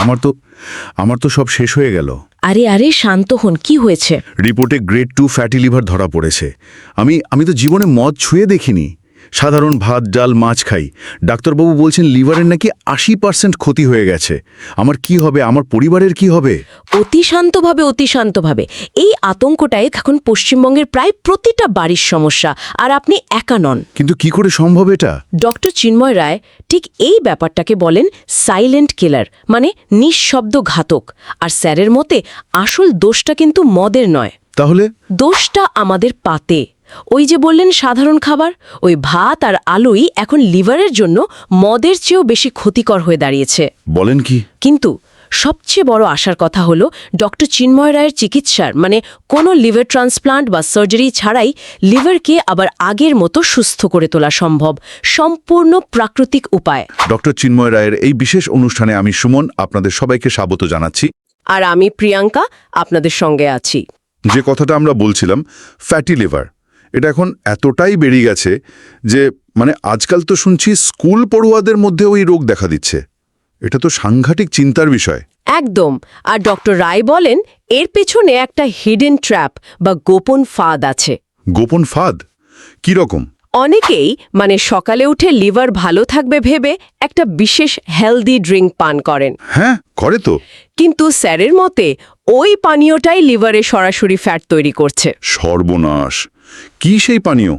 আমার তো আমার তো সব শেষ হয়ে গেল। আরে আরে শান্ত হন কি হয়েছে? রিপোর্টে গ্রেড টু ফ্যাটি লিভার ধরা পড়েছে। আমি আমি তো জীবনে মদ ছুঁয়ে দেখিনি। সাধারণ ভাত ডাল মাছ খাই। ডাক্তারবাবু বলছেন লিভারের নাকি আশি পার্সেন্ট ক্ষতি হয়ে গেছে। আমার কি হবে? আমার পরিবারের কি হবে? অতি শান্তভাবে অতি শান্তভাবে এই আতঙ্কটাই এখন পশ্চিমবঙ্গের প্রায় প্রতিটা বাড়ির সমস্যা আর আপনি একা নন। কিন্তু কি করে সম্ভব এটা? ডক্টর চিন্ময় রায় ঠিক এই ব্যাপারটাকে বলেন সাইলেন্ট কিলার মানে নিঃশব্দ ঘাতক। আর স্যারের মতে আসল দোষটা কিন্তু মদের নয়। তাহলে? দোষটা আমাদের পাতে। ওই যে বললেন সাধারণ খাবার ওই ভাত আর আলুই এখন লিভারের জন্য মদের চেয়েও বেশি ক্ষতিকর হয়ে দাঁড়িয়েছে। বলেন কি? কিন্তু সবচেয়ে বড় আশার কথা হলো ডক্টর চিন্ময় রায়ের চিকিৎসার মানে কোনো লিভার ট্রান্সপ্লান্ট বা সার্জারি ছাড়াই লিভারকে আবার আগের মতো সুস্থ করে তোলা সম্ভব। সম্পূর্ণ প্রাকৃতিক উপায়। ডক্টর চিন্ময় রায়ের এই বিশেষ অনুষ্ঠানে আমি সুমন আপনাদের সবাইকে স্বাগত জানাচ্ছি। আর আমি প্রিয়াঙ্কা আপনাদের সঙ্গে আছি। যে কথাটা আমরা বলছিলাম ফ্যাটি লিভার। এটা এখন এতটাই বেড়ে গেছে যে মানে আজকাল তো শুনছি স্কুল পড়ুয়াদের মধ্যে ওই রোগ দেখা দিচ্ছে। এটা তো সাংঘাতিক চিন্তার বিষয়। একদম। আর ডক্টর রায় বলেন এর পেছনে একটা হিডেন ট্র্যাপ বা গোপন ফাঁদ আছে। গোপন ফাঁদ? কি রকম? অনেকেই মানে সকালে উঠে লিভার ভালো থাকবে ভেবে একটা বিশেষ হেলদি ড্রিঙ্ক পান করেন। হ্যাঁ করে তো। কিন্তু স্যারের মতে ওই পানীয়টাই লিভারে সরাসরি ফ্যাট তৈরি করছে। সর্বনাশ। কি সেই পানীয়?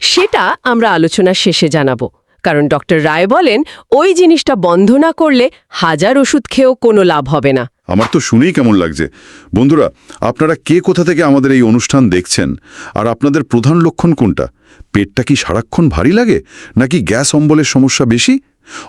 সেটা আমরা আলোচনা শেষে জানাব। কারণ ডক্টর রায় বলেন ওই জিনিসটা বন্ধ না করলে হাজার ওষুধ খেয়েও কোনো লাভ হবে না। আমার তো শুনেই কেমন লাগছে। বন্ধুরা আপনারা কে কোথা থেকে আমাদের এই অনুষ্ঠান দেখছেন? আর আপনাদের প্রধান লক্ষণ কোনটা? পেটটা কি সারাক্ষণ ভারী লাগে? নাকি গ্যাস অম্বলের সমস্যা বেশি?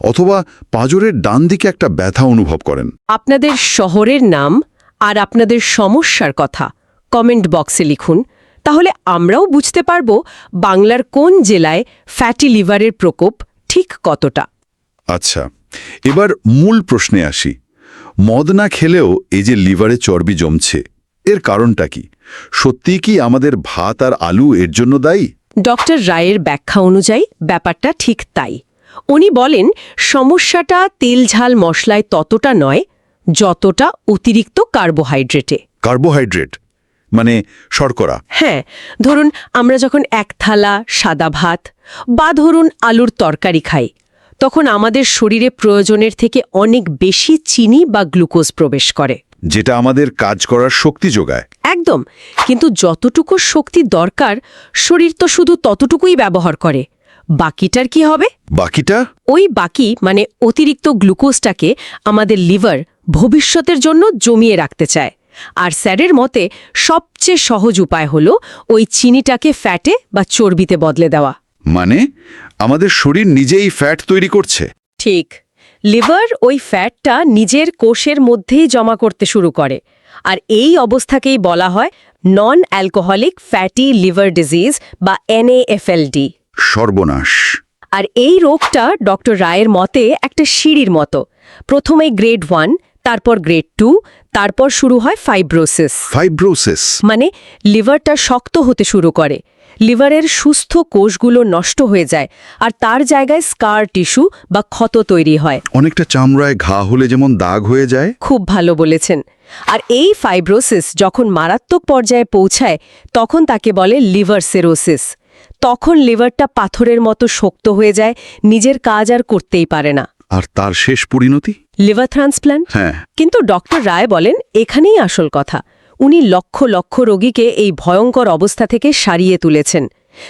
অথবা পাঁজরের ডান দিকে একটা ব্যথা অনুভব করেন? আপনাদের শহরের নাম আর আপনাদের সমস্যার কথা কমেন্ট বক্সে লিখুন। তাহলে আমরাও বুঝতে পারব বাংলার কোন জেলায় ফ্যাটি লিভারের প্রকোপ ঠিক কতটা। আচ্ছা এবার মূল প্রশ্নে আসি। মদ না খেলেও এই যে লিভারে চর্বি জমছে এর কারণটা কি? সত্যি কি আমাদের ভাত আর আলু এর জন্য দায়ী? ডক্টর রায়ের ব্যাখ্যা অনুযায়ী ব্যাপারটা ঠিক তাই। উনি বলেন সমস্যাটা তেল ঝাল মশলায় ততটা নয় যতটা অতিরিক্ত কার্বোহাইড্রেটে। কার্বোহাইড্রেট? মানে শর্করা? হ্যাঁ ধরুন আমরা যখন এক থালা সাদা ভাত বা ধরুন আলুর তরকারি খাই তখন আমাদের শরীরে প্রয়োজনের থেকে অনেক বেশি চিনি বা গ্লুকোজ প্রবেশ করে। যেটা আমাদের কাজ করার শক্তি যোগায়। একদম। কিন্তু যতটুকু শক্তি দরকার শরীর তো শুধু ততটুকুই ব্যবহার করে। বাকিটার কি হবে? বাকিটা? ওই বাকি মানে অতিরিক্ত গ্লুকোজটাকে আমাদের লিভার ভবিষ্যতের জন্য জমিয়ে রাখতে চায়। আর স্যারের মতে সবচেয়ে সহজ উপায় হলো ওই চিনিটাকে ফ্যাটে বা চর্বিতে বদলে দেওয়া। মানে আমাদের শরীর নিজেই ফ্যাট তৈরি করছে। ঠিক। লিভার ওই ফ্যাটটা নিজের কোষের মধ্যেই জমা করতে শুরু করে। আর এই অবস্থাকেই বলা হয় non alcoholic fatty liver disease বা এনএএফএলডি সর্বনাশ। আর এই রোগটা ডক্টর রায়ের মতে একটা সিঁড়ির মতো। প্রথমে গ্রেড ওয়ান তারপর গ্রেড টু তারপর শুরু হয় ফাইব্রোসিস ফাইব্রোসিস মানে লিভারটা শক্ত হতে শুরু করে। লিভারের সুস্থ কোষগুলো নষ্ট হয়ে যায় আর তার জায়গায় স্কার টিস্যু বা ক্ষত তৈরি হয়। অনেকটা চামড়ায় ঘা হলে যেমন দাগ হয়ে যায়। খুব ভালো বলেছেন। আর এই ফাইব্রোসিস যখন মারাত্মক পর্যায়ে পৌঁছায় তখন তাকে বলে লিভার সেরোসিস তখন লিভারটা পাথরের মতো শক্ত হয়ে যায় নিজের কাজ আর করতেই পারে না। আর তার শেষ পরিণতি? লিভার ট্রান্সপ্ল্যান্ট হ্যাঁ। কিন্তু ডক্টর রায় বলেন এখানেই আসল কথা। উনি লক্ষ লক্ষ রোগীকে এই ভয়ঙ্কর অবস্থা থেকে সারিয়ে তুলেছেন।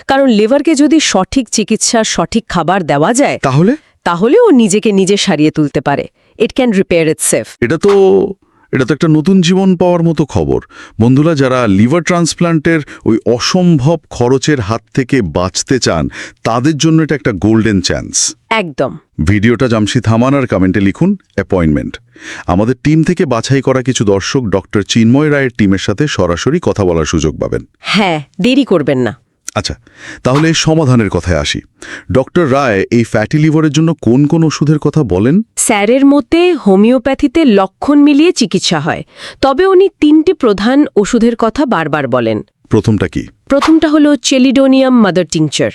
কারণ লিভারকে যদি সঠিক চিকিৎসার সঠিক খাবার দেওয়া যায় তাহলে? তাহলে ও নিজেকে নিজে সারিয়ে তুলতে পারে। It can repair it safe এটা তো এটা তো একটা নতুন জীবন পাওয়ার মতো খবর। বন্ধুরা যারা লিভার ট্রান্সপ্লান্টের ওই অসম্ভব খরচের হাত থেকে বাঁচতে চান তাদের জন্য এটা একটা গোল্ডেন চান্স। একদম। ভিডিওটা জামশি থামান আর কমেন্টে লিখুন অ্যাপয়েন্টমেন্ট। আমাদের টিম থেকে বাছাই করা কিছু দর্শক ডক্টর চিন্ময় রায়ের টিমের সাথে সরাসরি কথা বলার সুযোগ পাবেন। হ্যাঁ দেরি করবেন না। আচ্ছা তাহলে সমাধানের কথায় আসি। ডক্টর রায় এই ফ্যাটি লিভারের জন্য কোন কোন ওষুধের কথা বলেন? স্যারের মতে হোমিওপ্যাথিতে লক্ষণ মিলিয়ে চিকিৎসা হয়। তবে উনি তিনটি প্রধান ওষুধের কথা বারবার বলেন। প্রথমটা কি? প্রথমটা হলো chelidonium mother tincture.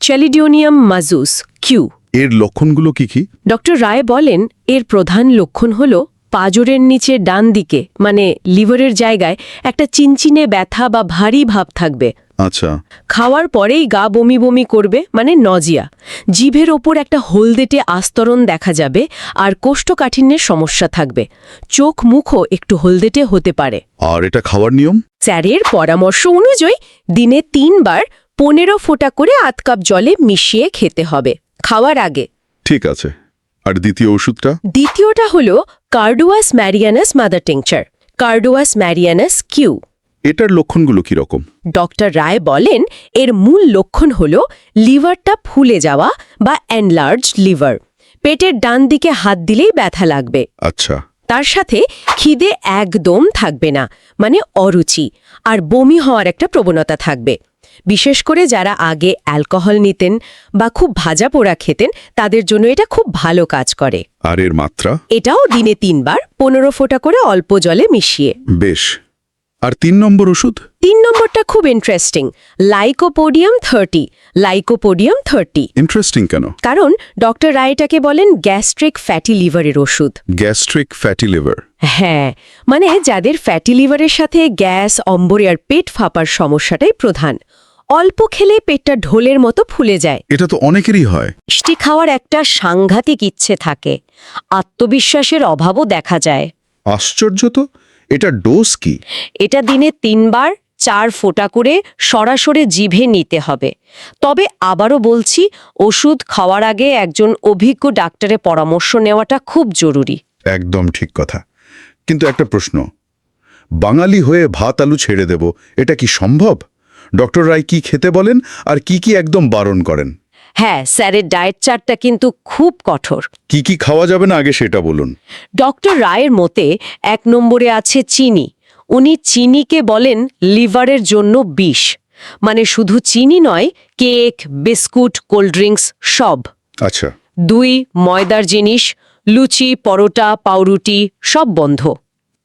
Chelidonium majus Q. এর লক্ষণগুলো কি কি? ডক্টর রায় বলেন এর প্রধান লক্ষণ হল পাজরের নিচে ডান দিকে মানে লিভারের জায়গায় একটা চিনচিনে ব্যথা বা ভারী ভাব থাকবে। আচ্ছা। খাওয়ার পরেই গা বমি বমি করবে মানে নজিয়া। জিভের ওপর একটা হলদেটে আস্তরণ দেখা যাবে আর কোষ্ঠকাঠিন্যের সমস্যা থাকবে। চোখ মুখও একটু হলদেটে হতে পারে। আর এটা খাওয়ার নিয়ম? স্যারের পরামর্শ অনুযায়ী দিনে তিনবার পনেরো ফোঁটা করে আধ কাপ জলে মিশিয়ে খেতে হবে। খাওয়ার আগে। ঠিক আছে। আর দ্বিতীয় ওষুধটা? দ্বিতীয়টা হল carduus marianus mother tincture carduus marianus Q এটার লক্ষণগুলো রকম? ডক্টর রায় বলেন এর মূল লক্ষণ হল লিভারটা ফুলে যাওয়া বা এনলার্জ লিভার পেটের ডান দিকে হাত দিলেই ব্যথা লাগবে। আচ্ছা। তার সাথে খিদে একদম থাকবে না মানে অরুচি আর বমি হওয়ার একটা প্রবণতা থাকবে। বিশেষ করে যারা আগে অ্যালকোহল নিতেন বা খুব ভাজা পোড়া খেতেন তাদের জন্য এটা খুব ভালো কাজ করে। আর এর মাত্রা? এটাও দিনে তিনবার পনেরো ফোঁটা করে অল্প জলে মিশিয়ে। বেশ। আর তিন নম্বর ওষুধ? তিন নম্বরটা খুব interesting lycopodium thirty. Lycopodium thirty. Interesting কেন? কারণ ডক্টর রায়টাকে বলেন গ্যাস্ট্রিক ফ্যাটি লিভারের ওষুধ। Gastric fatty liver. হ্যাঁ মানে যাদের ফ্যাটি লিভারের সাথে গ্যাস অম্বরে আর পেট ফাঁপার সমস্যাটাই প্রধান। অল্প খেলে পেটটা ঢোলের মতো ফুলে যায়। এটা তো অনেকেরই হয়। মিষ্টি খাওয়ার একটা সাংঘাতিক ইচ্ছে থাকে। আত্মবিশ্বাসের অভাবও দেখা যায়। আশ্চর্য তো। এটা ডোজ কি? এটা দিনে তিনবার চার ফোঁটা করে সরাসরি জিভে নিতে হবে। তবে আবারও বলছি ওষুধ খাওয়ার আগে একজন অভিজ্ঞ ডাক্তারের পরামর্শ নেওয়াটা খুব জরুরি। একদম ঠিক কথা। কিন্তু একটা প্রশ্ন বাঙালি হয়ে ভাত আলু ছেড়ে দেব এটা কি সম্ভব? ডক্টর রায় কি খেতে বলেন আর কি কি একদম বারণ করেন? হ্যাঁ স্যারের ডায়েট চার্টটা কিন্তু খুব কঠোর। কি কি খাওয়া যাবে না আগে সেটা বলুন। ডক্টর রায়ের মতে এক নম্বরে আছে চিনি। উনি চিনিকে বলেন লিভারের জন্য বিষ। মানে শুধু চিনি নয় কেক বিস্কুট কোল্ড ড্রিঙ্কস সব। আচ্ছা। দুই ময়দার জিনিস লুচি পরোটা পাউরুটি সব বন্ধ।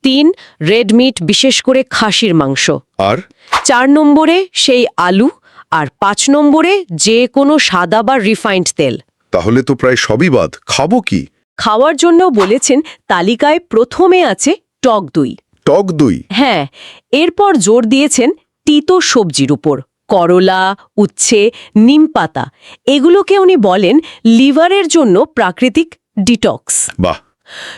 তিন রেড মিট বিশেষ করে খাসির মাংস। আর? চার নম্বরে সেই আলু আর পাঁচ নম্বরে যে কোনো সাদা বা রিফাইন্ড তেল। তাহলে তো প্রায় সবই বাদ। খাব কি? খাওয়ার জন্য বলেছেন তালিকায় প্রথমে আছে টক দই। টক দই? হ্যাঁ এরপর জোর দিয়েছেন তিতো সবজির উপর। করলা উচ্ছে নিমপাতা এগুলোকে উনি বলেন লিভারের জন্য প্রাকৃতিক ডিটক্স। বাহ।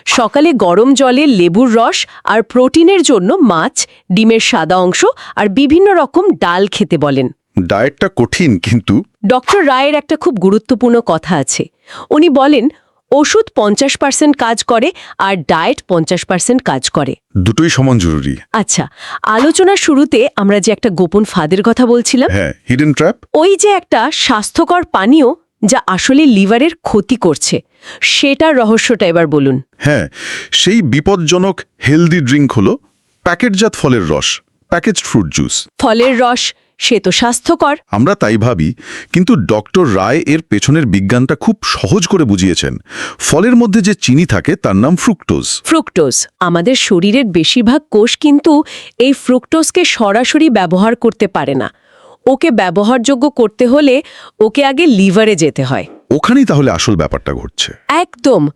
সকালে গরম জলে লেবুর রস আর প্রোটিনের জন্য মাছ ডিমের সাদা অংশ আর বিভিন্ন রকম ডাল খেতে বলেন। ডায়েটটা কঠিন কিন্তু। ডক্টর রায়ের একটা খুব গুরুত্বপূর্ণ কথা আছে। উনি বলেন ওষুধ পঞ্চাশ পার্সেন্ট কাজ করে আর ডায়েট পঞ্চাশ পার্সেন্ট কাজ করে। দুটোই সমান জরুরি। আচ্ছা আলোচনার শুরুতে আমরা যে একটা গোপন ফাঁদের কথা বলছিলাম হ্যাঁ হিডেন ট্র্যাপ ওই যে একটা স্বাস্থ্যকর পানীয় যা আসলে লিভারের ক্ষতি করছে সেটার রহস্যটা এবার বলুন। হ্যাঁ সেই বিপজ্জনক হেলদি ড্রিঙ্ক হলো প্যাকেটজাত ফলের রস প্যাকেজড ফ্রুট জুস ফলের রস সে তো স্বাস্থ্যকর। আমরা তাই ভাবি কিন্তু ডক্টর রায় এর পেছনের বিজ্ঞানটা খুব সহজ করে বুঝিয়েছেন। ফলের মধ্যে যে চিনি থাকে তার নাম ফ্রুক্টোজ। ফ্রুক্টোজ আমাদের শরীরের বেশিরভাগ কোষ কিন্তু এই ফ্রুক্টোজকে সরাসরি ব্যবহার করতে পারে না। ওকে ব্যবহারযোগ্য করতে হলে ওকে আগে লিভারে যেতে হয়। ওখানেই তাহলে আসল ব্যাপারটা ঘটছে। একদম।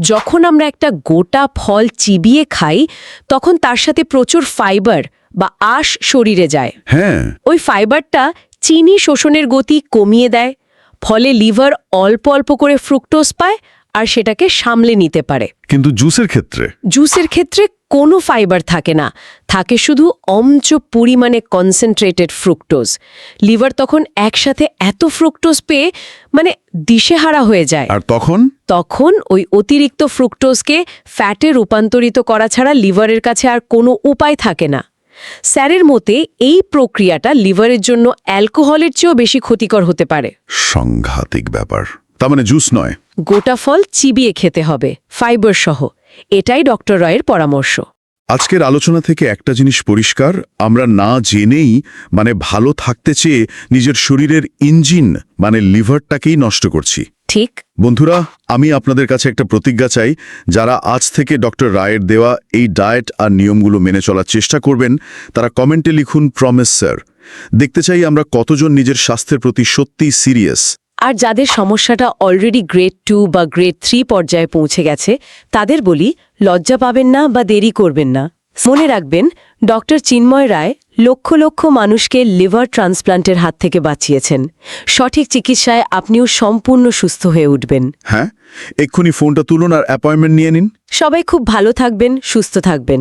যখন আমরা একটা গোটা ফল চিবিয়ে খাই তখন তার সাথে প্রচুর ফাইবার বা আশ শরীরে যায়। হ্যাঁ। ওই ফাইবারটা চিনি শোষণের গতি কমিয়ে দেয় ফলে লিভার অল্প অল্প করে ফ্রুক্টোজ পায় আর সেটাকে সামলে নিতে পারে। কিন্তু জুসের ক্ষেত্রে? জুসের ক্ষেত্রে কোনো ফাইবার থাকে না থাকে শুধু অমচ পরিমাণে কনসেন্ট্রেটেড ফ্রুক্টোজ লিভার তখন একসাথে এত ফ্রুক্টোজ পেয়ে মানে দিশেহারা হয়ে যায়। আর তখন? তখন ওই অতিরিক্ত ফ্রুক্টোজকে ফ্যাটে রূপান্তরিত করা ছাড়া লিভারের কাছে আর কোনো উপায় থাকে না। স্যারের মতে এই প্রক্রিয়াটা লিভারের জন্য অ্যালকোহলের চেয়েও বেশি ক্ষতিকর হতে পারে। সংঘাতিক ব্যাপার। তার মানে জুস নয়। গোটা ফল চিবিয়ে খেতে হবে ফাইবার সহ। এটাই ডক্টর রয়ের পরামর্শ। আজকের আলোচনা থেকে একটা জিনিস পরিষ্কার আমরা না জেনেই মানে ভালো থাকতে চেয়ে নিজের শরীরের ইঞ্জিন মানে লিভারটাকেই নষ্ট করছি। ঠিক? বন্ধুরা আমি আপনাদের কাছে একটা প্রতিজ্ঞা চাই যারা আজ থেকে ডক্টর রায়ের দেওয়া এই ডায়েট আর নিয়মগুলো মেনে চলার চেষ্টা করবেন তারা কমেন্টে লিখুন প্রমিস স্যার দেখতে চাই আমরা কতজন নিজের স্বাস্থ্যের প্রতি সত্যিই সিরিয়াস। আর যাদের সমস্যাটা অলরেডি গ্রেড টু বা গ্রেড থ্রি পর্যায়ে পৌঁছে গেছে তাদের বলি লজ্জা পাবেন না বা দেরি করবেন না। মনে রাখবেন ডক্টর চিন্ময় রায় লক্ষ লক্ষ মানুষকে লিভার ট্রান্সপ্লান্টের হাত থেকে বাঁচিয়েছেন। সঠিক চিকিৎসায় আপনিও সম্পূর্ণ সুস্থ হয়ে উঠবেন। হ্যাঁ এক্ষুনি ফোনটা তুলুন আর অ্যাপয়েন্টমেন্ট নিয়ে নিন। সবাই খুব ভালো থাকবেন সুস্থ থাকবেন।